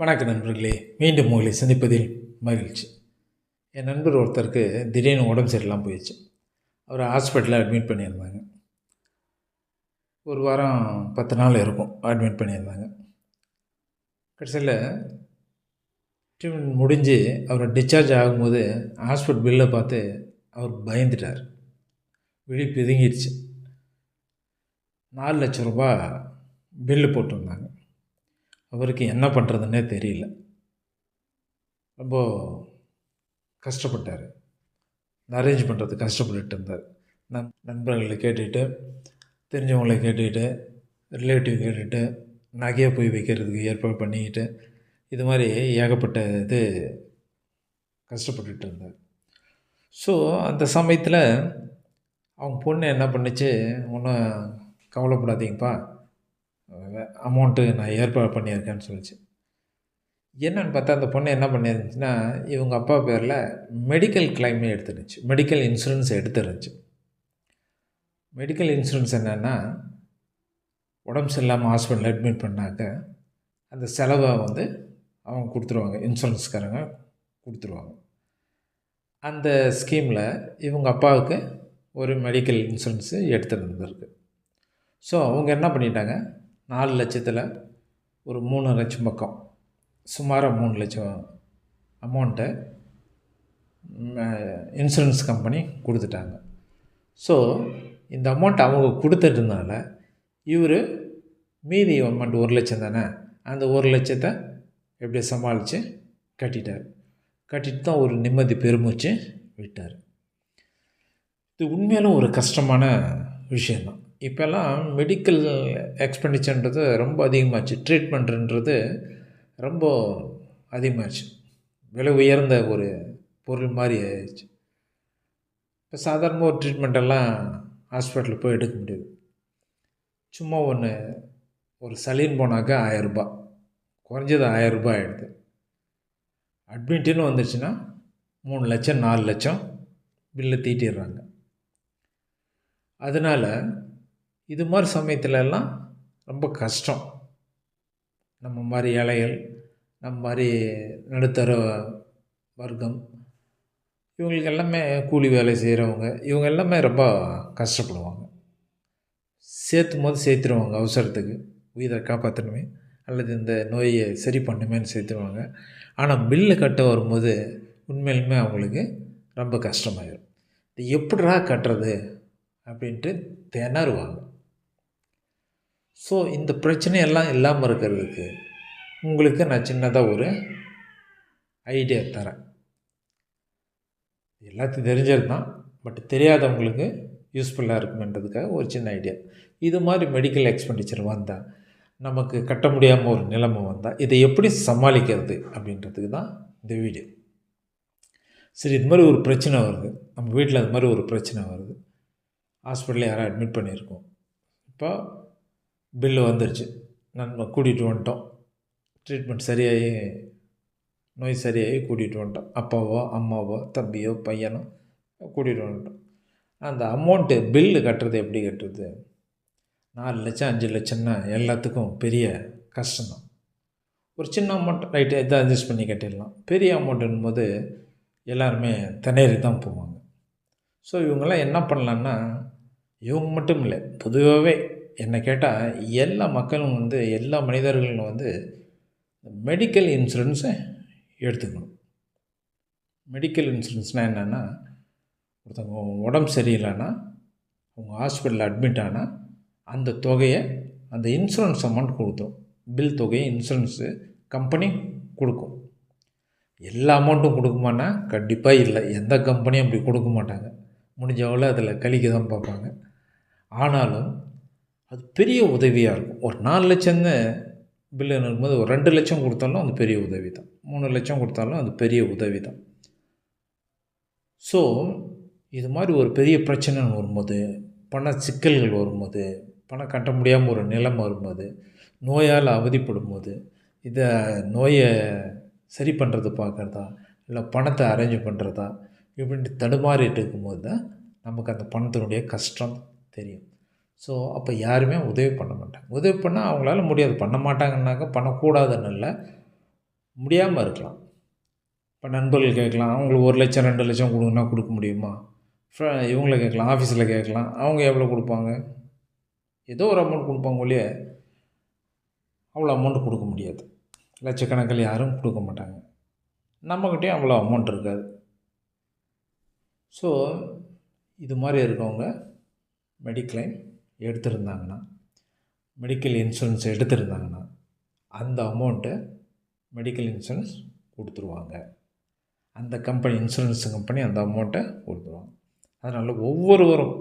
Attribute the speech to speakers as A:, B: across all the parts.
A: வணக்க நண்பர்களே மீண்டும் உங்களை சந்திப்பதில் மகிழ்ச்சி. என் நண்பர் ஒருத்தருக்கு திடீர்னு உடம்பு சரியில்லாமல் போயிடுச்சு. அவர் ஹாஸ்பிட்டலில் அட்மிட் பண்ணியிருந்தாங்க. ஒரு வாரம் பத்து நாள் இருக்கும் அட்மிட் பண்ணியிருந்தாங்க. கடைசியில் ட்ரீட்மெண்ட் முடிஞ்சு அவர் டிஸ்சார்ஜ் ஆகும்போது ஹாஸ்பிட்டல் பில்லை பார்த்து அவர் பயந்துட்டார். விழி பிதுங்கிடுச்சு நாலு லட்ச ரூபா பில்லு போட்டிருந்தாங்க. அவருக்கு என்ன பண்ணுறதுன்னே தெரியல. ரொம்ப கஷ்டப்பட்டார். அரேஞ்ச் பண்ணுறது கஷ்டப்பட்டுட்டு இருந்தார். நண் நண்பர்களை கேட்டுட்டு தெரிஞ்சவங்களை கேட்டுக்கிட்டு ரிலேட்டிவ் கேட்டுட்டு நகையை போய் வைக்கிறதுக்கு ஏற்பாடு பண்ணிக்கிட்டு இது மாதிரி ஏகப்பட்ட இது கஷ்டப்பட்டுட்டு இருந்தார். ஸோ அந்த சமயத்தில் அவங்க பொண்ணு என்ன பண்ணுச்சு? ஒன்றும் கவலைப்படாதீங்கப்பா. அமௌண்ட்டு நான் ஏற்பாடு பண்ணியிருக்கேன்னு சொல்லிச்சு. என்னன்னு பார்த்தா அந்த பொண்ணு என்ன பண்ணியிருந்துச்சுன்னா இவங்க அப்பா பேரில் மெடிக்கல் கிளைமே எடுத்துருந்துச்சு மெடிக்கல் இன்சூரன்ஸ் எடுத்துருந்துச்சு மெடிக்கல் இன்சூரன்ஸ் என்னென்னா உடம்பு சரியில்லாமல் ஹாஸ்பிட்டலில் அட்மிட் பண்ணாக்க அந்த செலவை வந்து அவங்க கொடுத்துருவாங்க. இன்சூரன்ஸ்காரங்க கொடுத்துருவாங்க. அந்த ஸ்கீமில் இவங்க அப்பாவுக்கு ஒரு மெடிக்கல் இன்சூரன்ஸு எடுத்துருந்துருக்கு ஸோ அவங்க என்ன பண்ணிட்டாங்க? நாலு லட்சத்தில் ஒரு மூணு லட்சம் பக்கம். சுமாராக மூணு லட்சம் அமௌண்ட்டை இன்சூரன்ஸ் கம்பெனி கொடுத்துட்டாங்க. ஸோ இந்த அமௌண்ட் அவங்க கொடுத்துட்டதுனால இவர் மீதி அமௌண்ட் ஒரு லட்சம் தானே அந்த ஒரு லட்சத்தை எப்படி சமாளித்து கட்டிட்டார். கட்டிட்டு தான் ஒரு நிம்மதி பெருமூச்சு விட்டார். இது உண்மையிலும் ஒரு கஷ்டமான விஷயந்தான் இப்போல்லாம் மெடிக்கல் எக்ஸ்பெண்டிச்சர்ன்றது ரொம்ப அதிகமாச்சு. ட்ரீட்மெண்ட்டுன்றது ரொம்ப அதிகமாச்சு. விலை உயர்ந்த ஒரு பொருள் மாதிரி ஆயிடுச்சு. இப்போ சாதாரணமாக ஒரு ட்ரீட்மெண்ட்டெல்லாம் ஹாஸ்பிட்டலில் போய் எடுக்க முடியாது. சும்மா ஒன்று ஒரு சலீன் போனாக்கா ஆயரூபா குறைஞ்சது ஆயரூபா ஆகிடுது அட்மிட்டுன்னு வந்துடுச்சுன்னா மூணு லட்சம் நாலு லட்சம் பில்லு தீட்டிடுறாங்க. அதனால் இது மாதிரி சமயத்துலலாம் ரொம்ப கஷ்டம். நம்ம மாதிரி ஏழைகள் நம்ம மாதிரி நடுத்தர வர்க்கம் இவங்களுக்கு எல்லாமே கூலி வேலை செய்கிறவங்க இவங்க எல்லாமே ரொம்ப கஷ்டப்படுவாங்க. சேர்த்தும் போது சேர்த்துருவாங்க அவசரத்துக்கு உயிரை காப்பாற்றணுமே அல்லது இந்த நோயை சரி பண்ணுமேன்னு சேர்த்துருவாங்க ஆனால் பில்லு கட்ட வரும்போது உண்மையிலுமே அவங்களுக்கு ரொம்ப கஷ்டமாயிடும் இது எப்படிரா கட்டுறது அப்படின்ட்டு திணறுவாங்க. ஸோ இந்த பிரச்சனையெல்லாம் இல்லாமல் இருக்கிறதுக்கு உங்களுக்கு நான் சின்னதாக ஒரு ஐடியா தரேன். எல்லாத்தையும் தெரிஞ்சது தான் பட் தெரியாதவங்களுக்கு யூஸ்ஃபுல்லாக இருக்குமென்றதுக்காக ஒரு சின்ன ஐடியா இது மாதிரி மெடிக்கல் எக்ஸ்பெண்டிச்சர் வந்தால் நமக்கு கட்ட முடியாமல் ஒரு நிலைமை வந்தால் இதை எப்படி சமாளிக்கிறது அப்படின்றதுக்கு தான் இந்த வீடியோ சரி இது மாதிரி ஒரு பிரச்சனை வருது. நம்ம வீட்டில் அது மாதிரி ஒரு பிரச்சனை வருது. ஹாஸ்பிட்டலில் யாரும் அட்மிட் பண்ணியிருக்கோம். இப்போ பில்லு வந்துருச்சு. நம்ம கூட்டிகிட்டு வந்துட்டோம். ட்ரீட்மெண்ட் சரியாகி நோய் சரியாகி கூட்டிகிட்டு வந்துட்டோம். அப்பாவோ அம்மாவோ தம்பியோ பையனோ கூட்டிகிட்டு வந்துட்டோம். அந்த அமௌண்ட்டு பில்லு கட்டுறது எப்படி கட்டுறது? நாலு லட்சம் அஞ்சு லட்சம்னா எல்லாத்துக்கும் பெரிய கஷ்டம்தான். ஒரு சின்ன அமௌண்ட் ரைட்டு எதை அட்ஜஸ்ட் பண்ணி கட்டிடலாம். பெரிய அமௌண்ட்டுன்னும் போது எல்லாருமே திணறி தான் போவாங்க. ஸோ இவங்கெல்லாம் என்ன பண்ணலான்னா இவங்க மட்டும் இல்லை பொதுவாகவே என்னை கேட்டால் எல்லா மக்களும் வந்து எல்லா மனிதர்களும் வந்து மெடிக்கல் இன்சூரன்ஸை எடுத்துக்கணும். மெடிக்கல் இன்சூரன்ஸ்னால் என்னென்னா ஒருத்தவங்க உடம்பு சரியில்லைன்னா அவங்க ஹாஸ்பிட்டலில் அட்மிட் ஆனால் அந்த தொகையை அந்த இன்சூரன்ஸ் அமௌண்ட் கொடுத்தோம். பில் தொகையை இன்சூரன்ஸு கம்பெனி கொடுக்கும். எல்லா அமௌண்ட்டும் கொடுக்குமானா கண்டிப்பாக இல்லை. எந்த கம்பெனியும் அப்படி கொடுக்க மாட்டாங்க. முடிஞ்சவளை அதில் கழிக்க தான் பார்ப்பாங்க. ஆனாலும் அது பெரிய உதவியாக இருக்கும். ஒரு நாலு லட்சம்னு பில்லு இருக்கும்போது ஒரு ரெண்டு லட்சம் கொடுத்தாலும் அது பெரிய உதவி தான் மூணு லட்சம் கொடுத்தாலும் அது பெரிய உதவி தான் ஸோ இது மாதிரி ஒரு பெரிய பிரச்சனைன்னு வரும்போது பண சிக்கல்கள் வரும்போது பணம் கட்ட முடியாமல் ஒரு நிலம் வரும்போது நோயால் அவதிப்படும் போது இதை நோயை சரி பண்ணுறது பார்க்குறதா இல்லை பணத்தை அரேஞ்ச் பண்ணுறதா இப்படின்ட்டு தடுமாறிட்டு இருக்கும்போது தான் நமக்கு அந்த பணத்தினுடைய கஷ்டம் தெரியும். ஸோ அப்போ யாருமே உதவி பண்ண மாட்டாங்க. உதவி பண்ணால் அவங்களால முடியாது. பண்ண மாட்டாங்கன்னாக்கா பண்ணக்கூடாதுன்னு இல்லை. முடியாமல் இருக்கலாம். இப்போ நண்பர்கள் கேட்கலாம். அவங்களுக்கு ஒரு லட்சம் ரெண்டு லட்சம் கொடுங்கன்னா கொடுக்க முடியுமா? இவங்கள கேட்கலாம். ஆஃபீஸில் கேட்கலாம். அவங்க எவ்வளோ கொடுப்பாங்க? ஏதோ ஒரு அமௌண்ட் கொடுப்பாங்க ஒழிய அவ்வளோ அமௌண்ட் கொடுக்க முடியாது. லட்சக்கணக்கில் யாரும் கொடுக்க மாட்டாங்க. நம்மக்கிட்டேயும் அவ்வளோ அமௌண்ட் இருக்காது. ஸோ இது மாதிரி இருக்கவங்க மெடிக்ளைம் எடுத்திருந்தாங்கன்னா மெடிக்கல் இன்சூரன்ஸ் எடுத்திருந்தாங்கன்னா அந்த அமௌண்ட்டை மெடிக்கல் இன்சூரன்ஸ் கொடுத்துருவாங்க. அந்த கம்பெனி இன்சூரன்ஸ் கம்பெனி அந்த அமௌண்ட்டை கொடுத்துருவாங்க. அதனால் ஒவ்வொருவரும்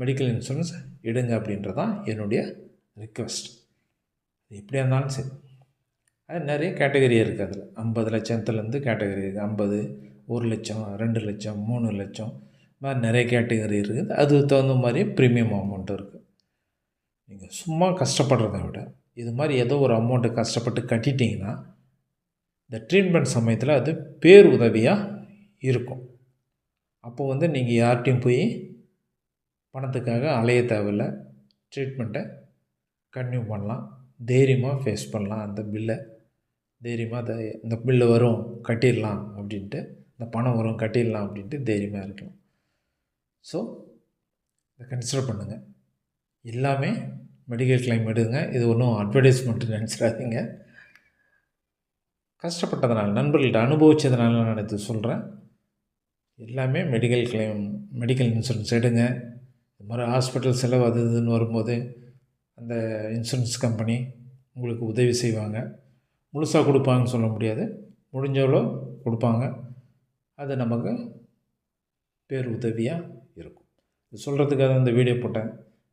A: மெடிக்கல் இன்சூரன்ஸ் எடுங்க அப்படின்றதான் என்னுடைய ரிக்வெஸ்ட் எப்படியா இருந்தாலும் சரி. அது நிறைய கேட்டகரி இருக்குது அதில். ஐம்பது லட்சத்துலேருந்து கேட்டகரி இருக்குது ஐம்பது ஒரு லட்சம் ரெண்டு லட்சம் மூணு லட்சம் இது மாதிரி நிறைய கேட்டகரி இருக்குது. அதுக்கு தகுந்த மாதிரி ப்ரீமியம் அமௌண்ட்டும் இருக்குது நீங்கள் சும்மா கஷ்டப்படுறத விட இது மாதிரி ஏதோ ஒரு அமௌண்ட்டு கஷ்டப்பட்டு கட்டிட்டிங்கன்னா இந்த ட்ரீட்மெண்ட் சமயத்தில் அது பேர் உதவியாக இருக்கும். அப்போ வந்து நீங்கள் யார்கிட்டையும் போய் பணத்துக்காக அலைய தேவையில்ல. ட்ரீட்மெண்ட்டை கன்டினியூ பண்ணலாம். தைரியமாக ஃபேஸ் பண்ணலாம். அந்த பில்லை தைரியமாக அதை இந்த பில்லு வரும் கட்டிடலாம் அப்படின்ட்டு இந்த பணம் வரும் கட்டிடலாம் அப்படின்ட்டு தைரியமாக இருக்கலாம். ஸோ இதை கன்சிடர் பண்ணுங்கள் எல்லாமே மெடிக்கல் கிளைம் எடுங்க. இது ஒன்றும் அட்வர்டைஸ்மெண்ட்டு நினச்சிடாதீங்க. கஷ்டப்பட்டதுனால நண்பர்கள்ட்ட அனுபவித்ததுனால நான் இது சொல்கிறேன் எல்லாமே மெடிக்கல் கிளைம் மெடிக்கல் இன்சூரன்ஸ் எடுங்க. இது மாதிரி ஹாஸ்பிட்டல் செலவு அது இதுன்னு வரும்போது அந்த இன்சூரன்ஸ் கம்பெனி உங்களுக்கு உதவி செய்வாங்க. முழுசாக கொடுப்பாங்கன்னு சொல்ல முடியாது. முடிஞ்சவளோ கொடுப்பாங்க. அது நமக்கு பேர் உதவியாக இருக்கும். இது சொல்கிறதுக்காக இந்த வீடியோ போட்டேன்.